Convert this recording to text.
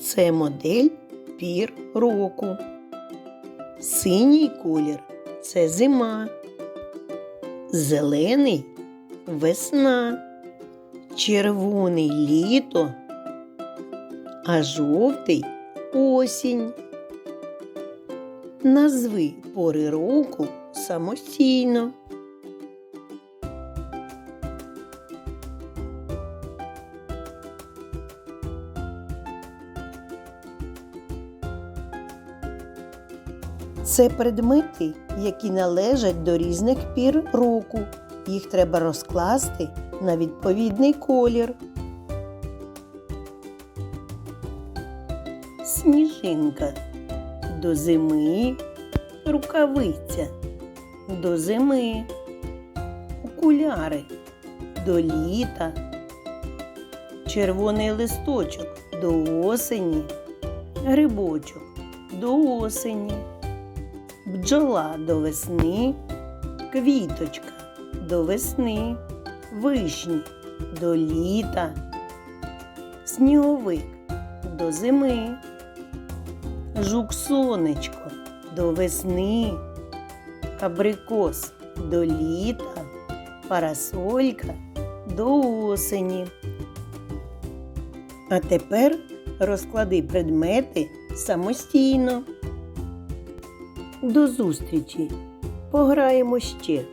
Це модель пір року. Синій колір це зима. Зелений весна. Червоний літо, а жовтий осінь. Назви пори року самостійно. Це предмети, які належать до різних пір року. Їх треба розкласти на відповідний колір. Сніжинка. До зими, рукавиця. До зими, окуляри. До літа, червоний листочок. До осені, грибочок. До осені, бджола до весни, квіточка до весни, вишні до літа, сніговик до зими, жук сонечко до весни, абрикос до літа, парасолька до осені. А тепер розклади предмети самостійно. До зустрічі! Пограємо ще!